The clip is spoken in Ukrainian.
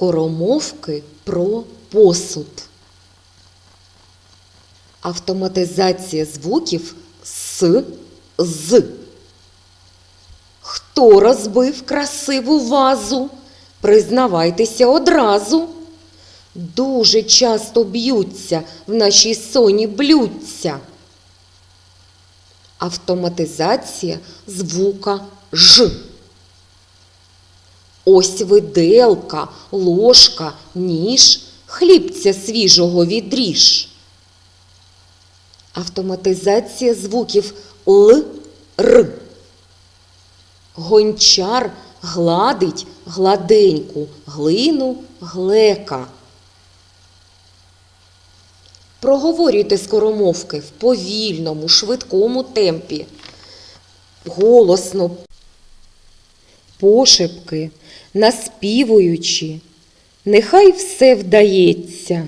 Скоромовки про посуд. Автоматизація звуків с з. Хто розбив красиву вазу? Признавайтеся одразу. Дуже часто б'ються в нашій соні блюдця. Автоматизація звука ж. Ось виделка, ложка, ніж, хлібця свіжого відріж. Автоматизація звуків л, р. Гончар гладить гладеньку глину глека. Проговорюйте скоромовки в повільному, швидкому темпі. Голосно, пошепки, наспівуючи. Нехай все вдається.